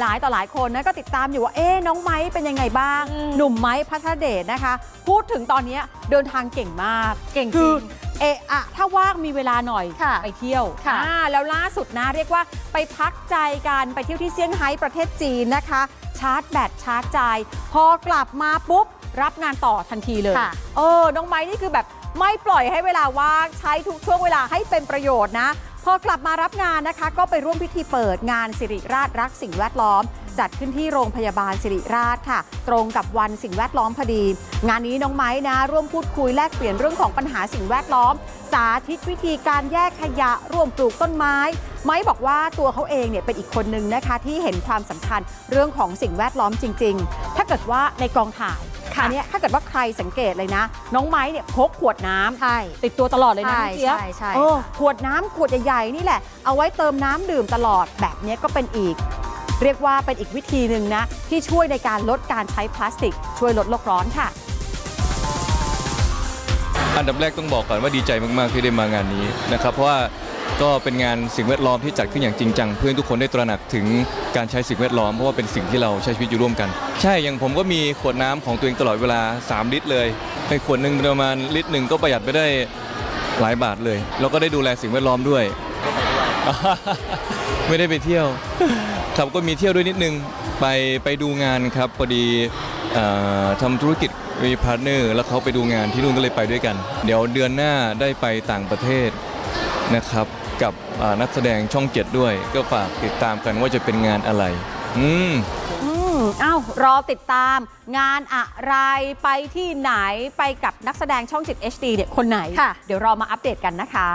หลายต่อหลายคนนะก็ติดตามอยู่ว่าเอ๊ะน้องไม้เป็นยังไงบ้างอืมหนุ่มไม้พัทรเดชนะคะ พูดถึงตอนเนี้ยเดินทางเก่งมาก เก่งจคืริองเอะอะถ้าว่างมีเวลาหน่อยค่ะไปเที่ยวค่ะอ่าแล้วล่าสุดนะเรียกว่าไปพักใจกันไปเที่ยวที่เซี่ยงไฮ้ประเทศจีนนะคะ ชาร์จแบตชาร์จใจ พอกลับมาปุ๊บ รับงานต่อทันทีเลยค่ะเออน้องไม้นี่คือแบบไม่ปล่อยให้เวลาว่างใช้ทุกช่วงเวลาให้เป็นประโยชน์นะ พอกลับมารับงานนะคะ ก็ไปร่วมพิธีเปิดงานสิริราชรักสิ่งแวดล้อม จัดขึ้นที่โรงพยาบาลสิริราชค่ะ ตรงกับวันสิ่งแวดล้อมพอดี งานนี้น้องไม้นะ ร่วมพูดคุยแลกเปลี่ยนเรื่องของปัญหาสิ่งแวดล้อม สาธิตวิธีการแยกขยะร่วมปลูกต้นไม้ ไม้บอกว่าตัวเขาเองเนี่ยเป็นอีกคนนึงนะคะ ที่เห็นความสำคัญเรื่องของสิ่งแวดล้อมจริง ๆ ถ้าเกิดว่าในกองถ่าย ค่ะอันเนี้ยถ้าเกิดว่าใครสังเกตเลยนะ น้องไม้เนี่ยพกขวดน้ำใช่ติดตัวตลอดเลยนะใช่น้องเจี๊ยบใช่ใช่เออขวดน้ำขวดใหญ่ๆนี่แหละเอาไว้เติมน้ำดื่มตลอดแบบเนี้ยก็เป็นอีก เรียกว่าเป็นอีกวิธีหนึ่งนะ ที่ช่วยในการลดการใช้พลาสติก ช่วยลดโลกร้อนค่ะอันดับแรกต้องบอกก่อนว่าดีใจมาก ๆ ที่ได้มางานนี้นะครับเพราะว่า ก็เป็นงานสิ่งแวดล้อมที่จัดขึ้นอย่างจริงจังเพื่อให้ทุกคนได้ตระหนักถึงการใช้สิ่งแวดล้อมเพราะว่าเป็นสิ่งที่เราใช้ชีวิตอยู่ร่วมกัน ใช่อย่างผมก็มีขวดน้ำของตัวเองตลอดเวลา 3 ลิตรเลยในขวดหนึ่งประมาณลิตรหนึ่งก็ประหยัดไปได้หลายบาทเลย แล้วก็ได้ดูแลสิ่งแวดล้อมด้วย ไม่ได้ไปเที่ยว ครับก็มีเที่ยวด้วยนิดนึงไปไปดูงานครับพอดีอ่อทำธุรกิจมีพาร์ทเนอร์แล้วเขาไปดูงานที่นู่นก็เลยไปด้วยกัน เดี๋ยวเดือนหน้าได้ไปต่างประเทศนะครับ กับอ่านักแสดงช่องเจ็ดด้วย ก็ฝากติดตามกันว่าจะเป็นงานอะไรอืมอืมอ้าวรอติดตามงานอะไรไปที่ไหนไปกับนักแสดงช่อง 7 HD เนี่ยคนไหนค่ะเดี๋ยวรอมาอัปเดตกันนะคะ